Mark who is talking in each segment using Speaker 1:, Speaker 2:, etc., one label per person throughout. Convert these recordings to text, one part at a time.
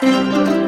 Speaker 1: चॅनलवर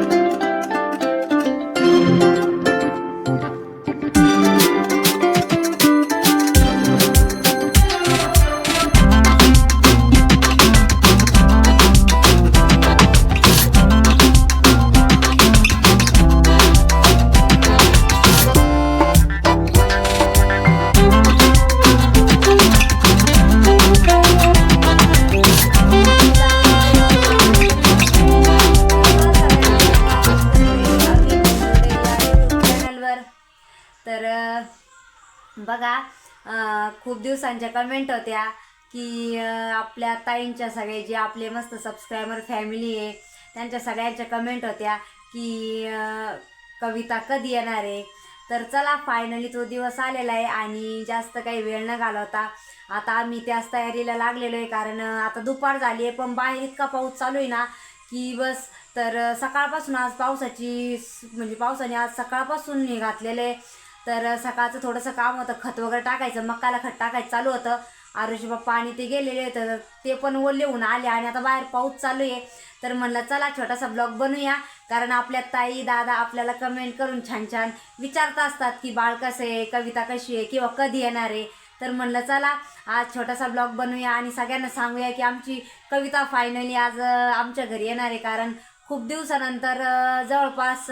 Speaker 1: बघा खूप दिवसांच्या कमेंट होत्या की आपल्या ताईंच्या सगळे जे आपले मस्त सबस्क्रायबर फॅमिली आहे त्यांच्या सगळ्यांच्या कमेंट होत्या की कविता कधी येणार आहे? तर चला फायनली तो दिवस आलेला आहे आणि जास्त काही वेळ न घालवता आता आम्ही त्याच तयारीला लागलेलो आहे. कारण आता दुपार झाली आहे पण बाहेर इतका पाऊस चालू आहे ना की बस. तर सकाळपासून आज पावसाची म्हणजे पावसाने आज सकाळपासून हे घातलेलं आहे. तर सकाळचं थोडंसं काम होतं खत वगैरे टाकायचं मक्काला खत टाकायचं चालू होतं. आरुषी बाप्पा आणि ते गेलेले तर ते पण ओले होऊन आले आणि आता बाहेर पाऊस चालू आहे. तर म्हणलं चला छोटासा ब्लॉग बनवूया. कारण आपल्या ताई दादा आपल्याला कमेंट करून छान छान विचारत असतात की बाळ कसं आहे कविता कशी आहे किंवा कधी येणार आहे. तर म्हणलं चला आज छोटासा ब्लॉग बनवूया आणि सगळ्यांना सांगूया की आमची कविता फायनली आज आमच्या घरी येणार आहे. कारण खूप दिवसानंतर जवळपास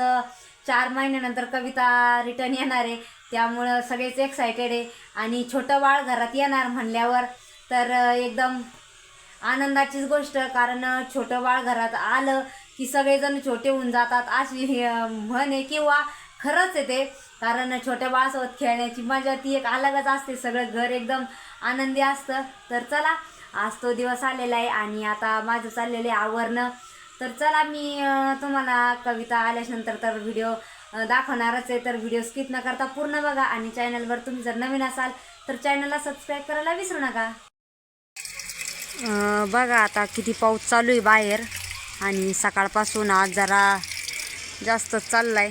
Speaker 1: चार महिन्यानंतर कविता रिटर्न येणार आहे. त्यामुळं सगळेच एक्सायटेड आहे. आणि छोटं बाळ घरात येणार म्हणल्यावर तर एकदम आनंदाचीच गोष्ट. कारण छोटं बाळ घरात आलं की सगळेजण छोटे होऊन जातात अशी म्हण आहे किंवा खरंच आहे ते. कारण छोट्या बाळासोबत खेळण्याची मजा ती एक अलगच असते. सगळं घर एकदम आनंदी असतं. तर चला आज तो दिवस आलेला आहे आणि आता माझं चाललेलं आहे आवरणं. तर चला मी तुम्हाला कविता आल्याच्यानंतर तर व्हिडिओ दाखवणारच आहे तर व्हिडिओ स्किप न करता पूर्ण बघा. आणि चॅनलवर तुम्ही जर नवीन असाल तर चॅनलला सबस्क्राईब करायला विसरू नका. बघा आता किती पाऊस चालू आहे बाहेर. आणि सकाळपासून आज जरा जास्त चाललाय.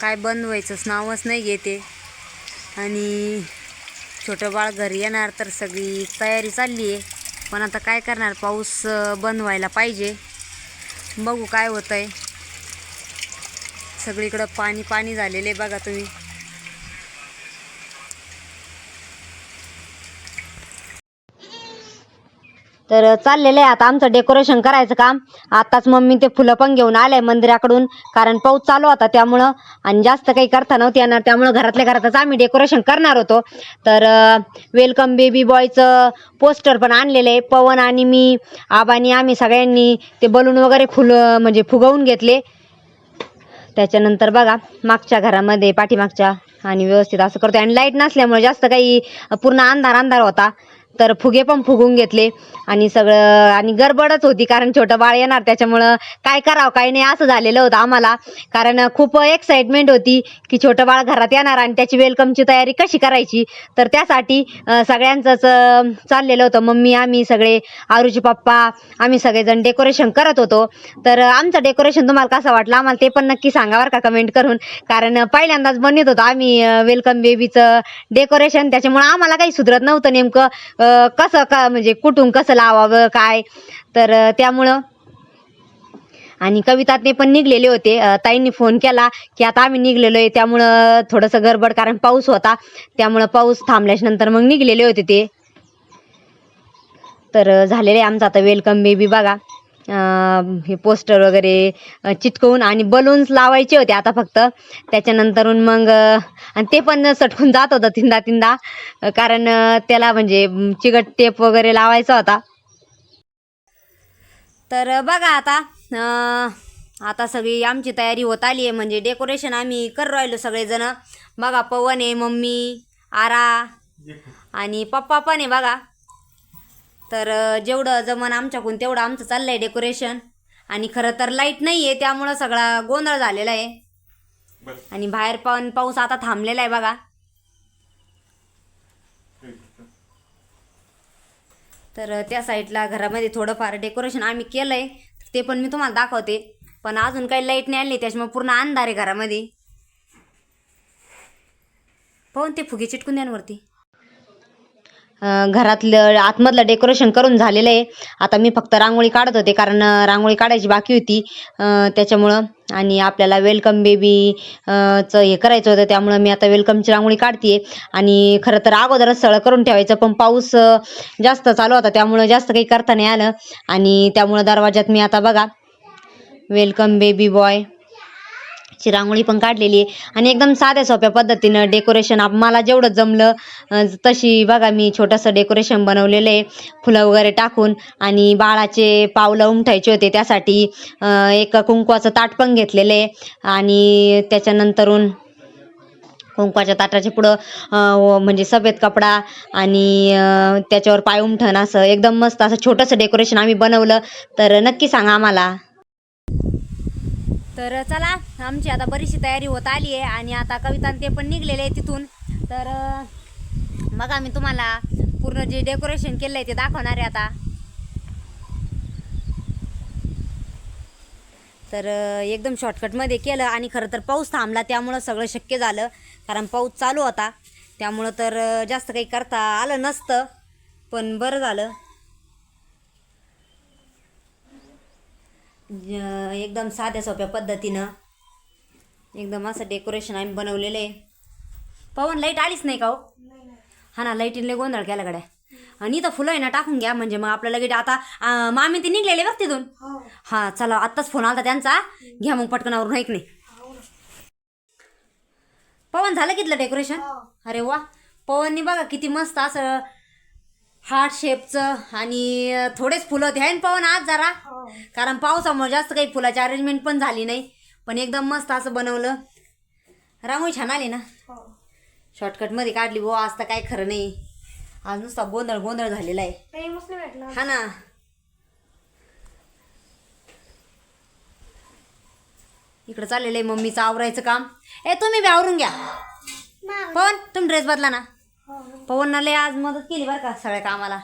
Speaker 1: काय बंद व्हायचंच नावच नाही घेते. आणि छोटं बाळ घरी येणार तर सगळी तयारी चालली आहे. पण आता काय करणार? पाऊस बंद व्हायला पाहिजे. बघू काय होतं आहे सगळीकडं पाणी पाणी झालेलं आहे बघा तुम्ही. तर चाललेलं आहे. आता आमचं डेकोरेशन करायचं काम. आताच मम्मी ते फुलं पण घेऊन आले मंदिराकडून. कारण पाऊस चालू होता त्यामुळं. आणि जास्त काही करता नव्हती येणार. त्यामुळं घरातल्या घरातच आम्ही डेकोरेशन करणार होतो. तर वेलकम बेबी बॉयचं पोस्टर पण आणलेलं आहे. पवन आणि मी आबानी आम्ही सगळ्यांनी ते बलून वगैरे फुलं म्हणजे फुगवून घेतले. त्याच्यानंतर बघा मागच्या घरामध्ये पाठीमागच्या. आणि व्यवस्थित असं करतो आणि लाइट नसल्यामुळे जास्त काही पूर्ण अंधार अंधार होता. तर फुगे पण फुगून घेतले आणि सगळं आणि गडबडच होती कारण छोटं बाळ येणार त्याच्यामुळं काय करावं काय नाही असं झालेलं होतं आम्हाला. कारण खूप एक्साइटमेंट होती की छोटं बाळ घरात येणार आणि त्याची वेलकमची तयारी कशी करायची. तर त्यासाठी सगळ्यांचंच चाललेलं होतं. मम्मी आम्ही सगळे आरुची पप्पा आम्ही सगळेजण डेकोरेशन करत होतो. तर आमचं डेकोरेशन तुम्हाला कसं वाटलं? आम्हाला ते पण नक्की सांगा बरं का कमेंट करून. कारण पहिल्यांदाच बनवत होतो आम्ही वेलकम बेबीचं डेकोरेशन त्याच्यामुळं आम्हाला काही सुधरत नव्हतं नेमकं. कसं का म्हणजे कुठून कसं लावावं काय? तर त्यामुळं. आणि कवितातने पण निघलेले होते. ताईंनी फोन केला की आता आम्ही निघलेलो आहे त्यामुळं थोडंसं गडबड कारण पाऊस होता. त्यामुळं पाऊस थांबल्याच्या नंतर मग निघलेले होते ते. तर झालेले झालेलं आहे आमचं आता वेलकम बेबी बघा. हे पोस्टर वगैरे चिटकवून आणि बलून्स लावायचे होते आता फक्त. त्याच्यानंतरून मग आणि ते पण सटकून जात होतं तिंदा तिंदा कारण त्याला म्हणजे चिकट टेप वगैरे लावायचा होता. तर बघा आता आता सगळी आमची तयारी होत आली आहे. म्हणजे डेकोरेशन आम्ही कर राहिलो सगळेजण. बघा पवन आहे मम्मी आरा आणि पप्पा पण आहे बघा. तर जेवढं जमन आमच्याकडून तेवढं आमचं चाललं आहे डेकोरेशन आणि खरं तर लाइट नाही आहे त्यामुळं सगळा गोंधळ झालेला आहे. आणि बाहेर पण पाऊस आता थांबलेला आहे बघा. तर त्या साईडला घरामध्ये थोडंफार डेकोरेशन आम्ही केलं आहे ते पण मी तुम्हाला दाखवते. पण अजून काही लाइट नाही आली त्याच्यामुळे पूर्ण अंधार आहे घरामध्ये. पाहून ते फुगे चिटकून द्या ना वरती. अं, घरातलं आतमधलं डेकोरेशन करून झालेलं आहे. आता मी फक्त रांगोळी काढत होते कारण रांगोळी काढायची बाकी होती. त्याच्यामुळं आणि आपल्याला वेलकम बेबी चं हे करायचं होतं त्यामुळं मी आता वेलकमची रांगोळी काढते आणि खरं तर अगोदरच सगळं करून ठेवायचं पण पाऊस जास्त चालू होता त्यामुळं जास्त काही करता नाही आलं. आणि त्यामुळं दरवाजात मी आता बघा वेलकम बेबी बॉय ची रांगोळी पण काढलेली आहे. आणि एकदम साध्या सोप्या पद्धतीनं डेकोरेशन मला जेवढं जमलं तशी बघा मी छोटंसं डेकोरेशन बनवलेलं आहे. फुलं वगैरे टाकून आणि बाळाचे पावलं उमठायचे होते त्यासाठी एक कुंकवाचं ताट पण घेतलेलं आहे. आणि त्याच्यानंतरून कुंकवाच्या ताटाच्या पुढं म्हणजे सफेद कपडा आणि त्याच्यावर पाय उमठण असं एकदम मस्त असं छोटंसं डेकोरेशन आम्ही बनवलं. तर नक्की सांगा आम्हाला. तर चला आमची आता बरीचशी तयारी होत आली आहे आणि आता कविता ते पण निघलेले आहे तिथून. तर मग बघा मी तुम्हाला पूर्ण जे डेकोरेशन केलं आहे ते दाखवणार आहे आता. तर एकदम शॉर्टकटमध्ये केलं आणि खरं तर पाऊस थांबला त्यामुळं सगळं शक्य झालं. कारण पाऊस चालू होता. त्यामुळं तर जास्त काही करता आलं नसतं पण बरं झालं. एकदम साध्या सोप्या पद्धतीनं. एकदम असं डेकोरेशन आम्ही बनवलेलं. आहे पवन लाइट आलीच नाही का हो? हा ना लाईटीने गोंधळ केला गड्या. आणि इथं फुलं आहे ना टाकून घ्या. म्हणजे मग आपल्याला लगेच आता मामी ते निघलेले बघ तिथून. हा. चला आत्ताच फोन आला त्यांचा. घ्या मग पटकनावरून ऐक नाही. पवन झालं कितलं डेकोरेशन अरे वा. पवननी बघा किती मस्त असं हार्ट शेपचं आणि थोडेच फुलं होते आहे ना पवन आज जरा. कारण पावसामुळे जास्त काही फुलाची अरेंजमेंट पण झाली नाही. पण एकदम मस्त असं बनवलं. रांगोळी छान आली ना? शॉर्टकटमध्ये काढली बुवा आज तर काय खरं नाही. आज नुसता गोंधळ गोंधळ झालेला आहे. हा ना. इकडं चाललेलं आहे मम्मीचं आवरायचं काम. ए तुम्ही बी आवरून घ्या. पवन तुम्ही ड्रेस बदला ना. पवनाला आज मदत केली बरं का सगळ्या कामाला.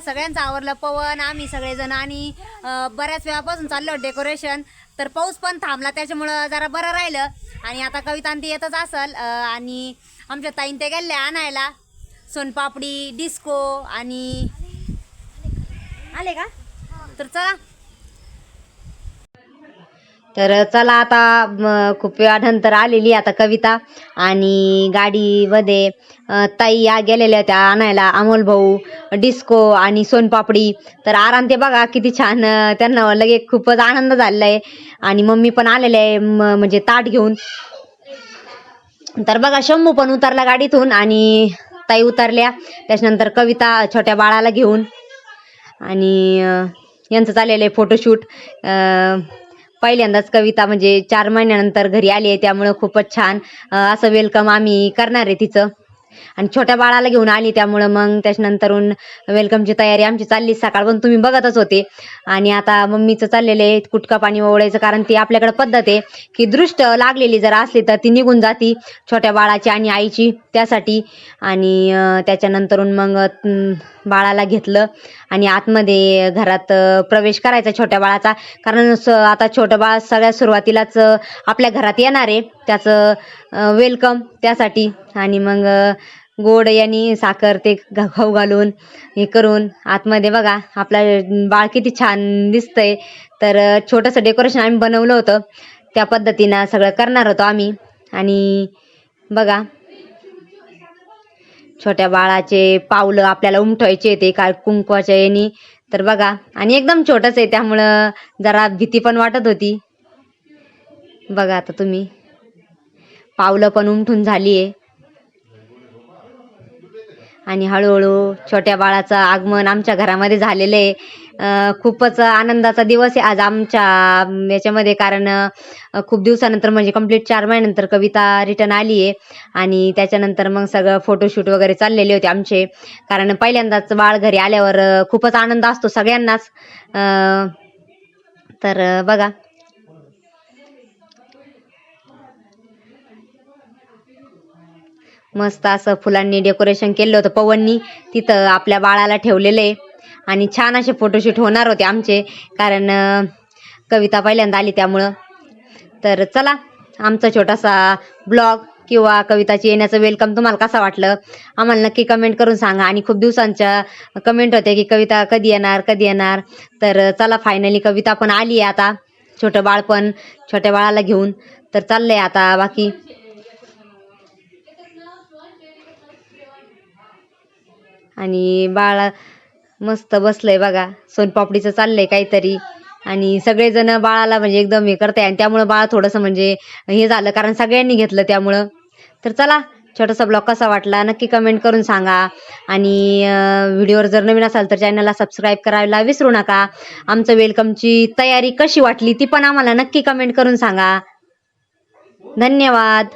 Speaker 1: सगळ्यांचं आवरलं पवन आम्ही सगळेजण आणि बऱ्याच वेळापासून चाललं डेकोरेशन तर पाऊस पण थांबला त्याच्यामुळं जरा बरं राहिलं. आणि आता कविता ती येतच असल आणि आमच्या ताईन ते गेले आणायला. सोनपापडी डिस्को आणि आले का? तर चला. तर चला आता खूप वेळानंतर आलेली आता कविता. आणि गाडीमध्ये ताई या गेलेल्या होत्या आणायला अमोल भाऊ डिस्को आणि सोनपापडी. तर आराम ते बघा किती छान त्यांना लगे खूपच आनंद झालेला आहे आणि मम्मी पण आलेले आहे म- म्हणजे ताट घेऊन. तर बघा शंभू पण उतरला गाडीतून आणि ताई उतरल्या. त्याच्यानंतर कविता छोट्या बाळाला घेऊन. आणि यांचं चाललेलं आहे फोटोशूट पहिल्यांदाच कविता म्हणजे चार महिन्यानंतर घरी आली आहे त्यामुळं खूपच छान असं वेलकम आम्ही करणार आहे तिचं. आणि छोट्या बाळाला घेऊन आली त्यामुळं मग त्याच्यानंतरून वेलकमची तयारी आमची चालली सकाळ पण तुम्ही बघतच होते. आणि आता मम्मीचं चाललेलं आहे कुटका पाणी ओवळायचं कारण ती आपल्याकडे पद्धत आहे की दृष्ट लागलेली जर असली तर ती निघून जाती छोट्या बाळाची आणि आईची त्यासाठी. आणि त्याच्यानंतरून मग बाळाला घेतलं आणि आतमध्ये घरात प्रवेश करायचा छोट्या बाळाचा. कारण स- आता छोटं बाळ सगळ्या सुरुवातीलाच आपल्या घरात येणार आहे. त्याचं वेलकम त्यासाठी. आणि मग गोड यांनी साखर ते खाऊ घालून हे करून आतमध्ये बघा आपला बाळ किती छान दिसतंय. तर छोटंसं डेकोरेशन आम्ही बनवलं होतं. त्या पद्धतीनं सगळं करणार होतो आम्ही. आणि बघा छोट्या बाळाचे पावलं आपल्याला उमठवायचे ते काय कुंकवाच्या यानी तर बघा आणि एकदम छोटंच आहे त्यामुळं जरा भीती पण वाटत होती. बघा आता तुम्ही. पावलं पण उमठून झाली आहे. आणि हळूहळू छोट्या बाळाचं आगमन आमच्या घरामध्ये झालेलं आहे. खूपच आनंदाचा दिवस आहे. आज आमच्या याच्यामध्ये कारण खूप दिवसानंतर म्हणजे कंप्लीट चार महिन्यानंतर कविता रिटर्न आली आहे. आणि त्याच्यानंतर मग सगळं फोटोशूट वगैरे चाललेले होते आमचे. कारण पहिल्यांदाच बाळ घरी आल्यावर खूपच आनंद असतो सगळ्यांनाच. तर बघा. मस्त असं फुलांनी डेकोरेशन केलं होतं पवननी. तिथं आपल्या बाळाला ठेवलेलं आहे. आणि छान असे फोटोशूट होणार होते आमचे कारण कविता पहिल्यांदा आली त्यामुळं. तर चला आमचा छोटासा ब्लॉग किंवा कविताची येण्याचं वेलकम तुम्हाला कसा वाटलं? आम्हाला नक्की कमेंट करून सांगा. आणि खूप दिवसांच्या कमेंट होत्या की कविता कधी येणार कधी येणार? तर चला फायनली कविता पण आली आहे आता. छोटं बाळ पण छोट्या बाळाला घेऊन. तर चाललंय आता बाकी. आणि बाळ मस्त बसलंय बघा. सोनपापडीचं चाललंय काहीतरी. आणि सगळेजण बाळाला म्हणजे एकदम हे करताय. आणि त्यामुळं बाळ थोडंसं म्हणजे हे झालं कारण सगळ्यांनी घेतलं त्यामुळं. तर चला छोटासा ब्लॉग कसा वाटला नक्की कमेंट करून सांगा. आणि व्हिडिओवर जर नवीन असाल तर चॅनलला सबस्क्राईब करायला विसरू नका. आमचं वेलकमची तयारी कशी वाटली ती पण आम्हाला नक्की कमेंट करून सांगा. धन्यवाद.